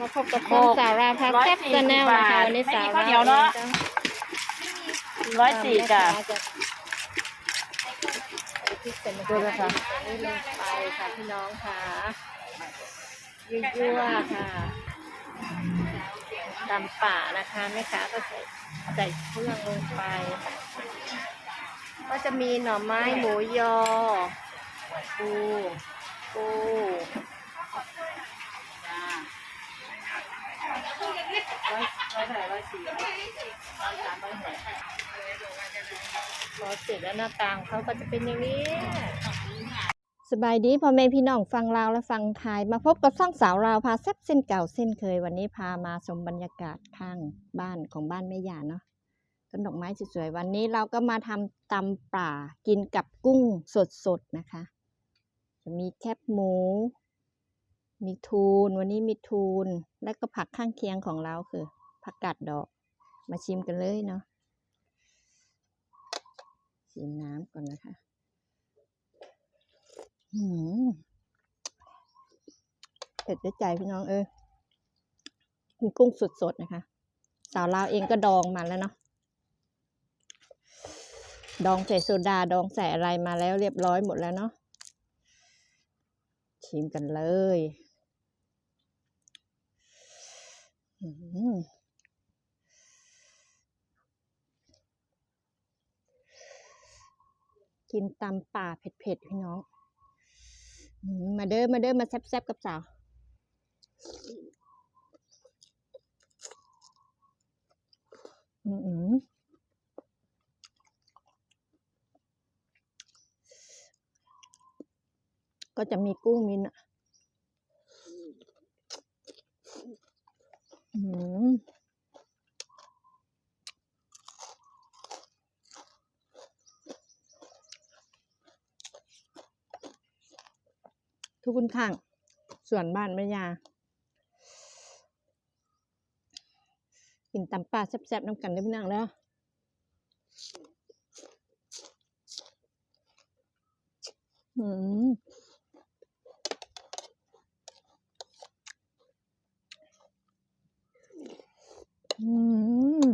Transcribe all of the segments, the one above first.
มาพบกับช่องสาวรามพักแซ่บชาแนลนะคะวันนี้สาวรามไม่มีข้าวเหนียวเนอะร้อยสี่จ้ะพริกเสร็จดูนะคะนี่ลงไปค่ะพี่น้องค่ะยั่วๆค่ะตำป่านะคะแม่ค้าก็ใส่ใส่เครื่องลงไป ก็จะมีหน่อไม้หมูยอปูปู ร้อยสิบแล้วหน้าต่างเขาก็จะเป็นอย่างนี้สบายดีพ่อแม่พี่น้องฟังลาวและฟังไทยมาพบกับซ่องสาวลาวพาแซ่บเส้นเก่าเส้นเคยวันนี้พามาชมบรรยากาศข้างบ้านของบ้านแม่ยาเนาะต้นดอกไม้สวยๆวันนี้เราก็มาทำตำป่ากินกับกุ้งสดๆนะคะ จะมีแคบหมู มีทูนวันนี้มีทูนและก็ผักข้างเคียงของเราคือผักกาดดอก มาชิมกันเลยเนาะชิมน้ำก่อนนะคะหืมเผ็ดด้ใจพี่น้องเอ้ยกินกุ้งสดๆนะคะ สาวลาวเองก็ดองมาแล้วเนาะดองใส่โซดาดองใส่อะไรมาแล้วเรียบร้อยหมดแล้วเนาะชิมกันเลย อืม กินตำป่าเผ็ดๆ พี่น้อง มาเด้อ มาเด้อ มาแซ่บๆ กับสาว อืมอก็จะมีกุ้งมินอะอืม ทุกคนข้าง ส่วนบ้านแม่ยา กินตำปลาแซ่บๆน้ำกันได้พี่นางแล้วอืมอืม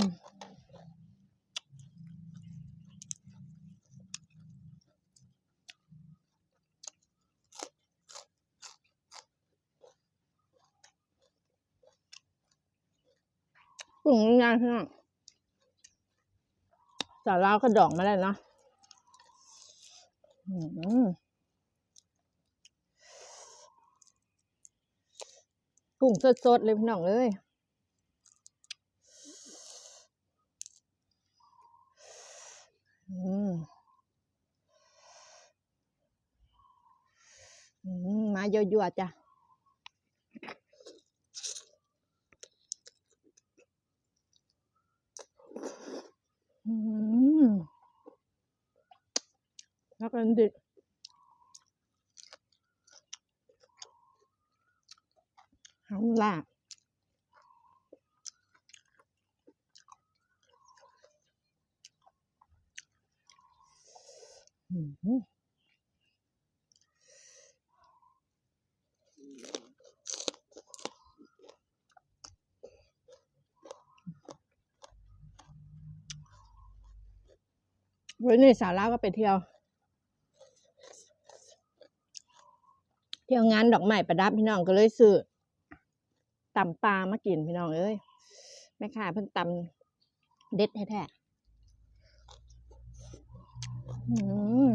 กุ้งง่ายๆพี่น้องสาลาวก็ดองมาแล้วเนาะกุ้งสดๆ เลยพี่น้องเอ้ยอืมอืมมายั่วๆจ้ะ อืม มันดิหางลาบอืมวันนี้สาวลาวก็ไปเที่ยว เที่ยวงานดอกไม้ประดับพี่น้องก็เลยซื้อตำปลามากินพี่น้องเอ้ยแม่ค้าเพิ่งตำเด็ดแท้ๆอืม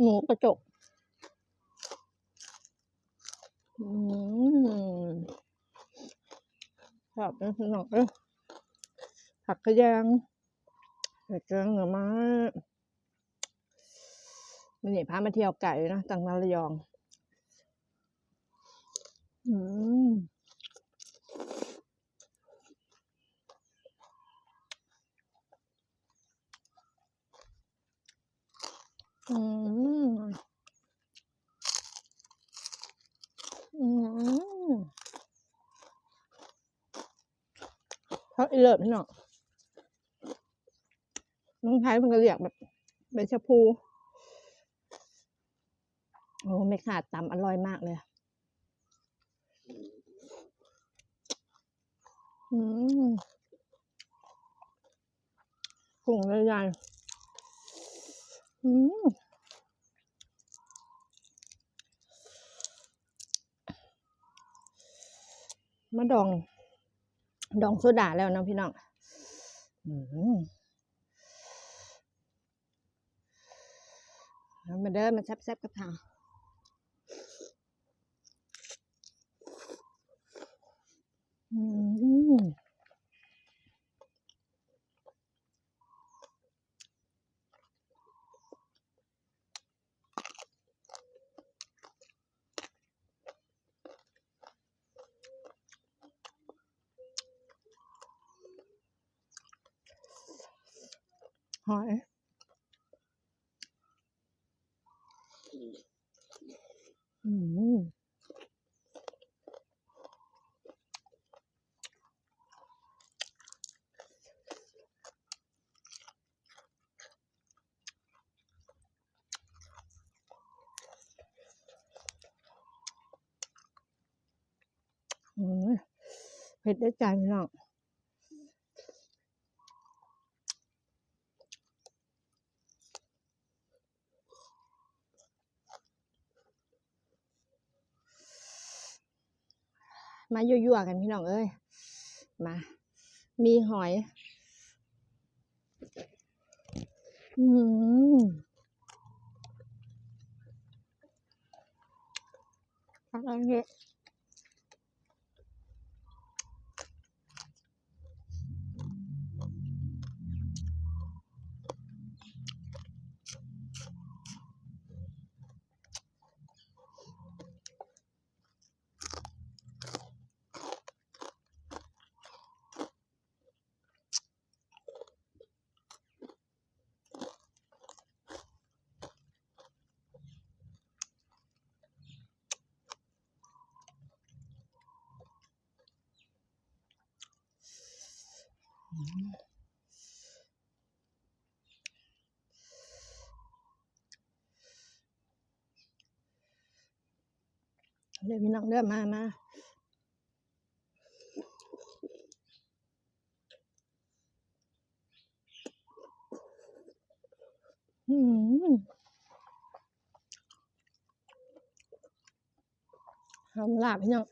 หมูกระจกอืมชอบนะพี่น้องเอ้ยผักกระยางใส่แกงหน่อไม้ มันนี่พามาเที่ยวไก่นะจังหวัดระยอง อืมอืมอืมเขาอีเลิศพี่น้องน้องไทยมันก็เรียกแบบใบชะพู โอ้ไม่ขาดตำอร่อยมากเลย อืมกุ้งใหญ่ๆอืมมาดอง ดองโซดาแล้วนะพี่น้องอืมมาเด้อมาแซ่บๆกับเขา งอืมหอยอืมอืม เผ็ดได้ใจพี่น้องมายั่วๆกันพี่น้องเอ้ย มา มีหอย อืมอะไรเนี่ เดี๋ยวพี่น้องเด้อมามาอืมหอมลาบพี่น้อง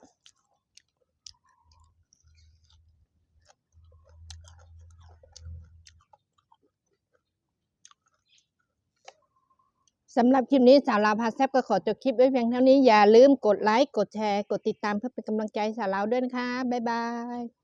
สำหรับคลิปนี้สาวลาวพาแซบก็ขอจบคลิปไว้เพียงเท่านี้อย่าลืมกดไลค์กดแชร์ กดติดตามเพื่อเป็นกำลังใจสาวลาวด้วยนะคะ บ๊ายบาย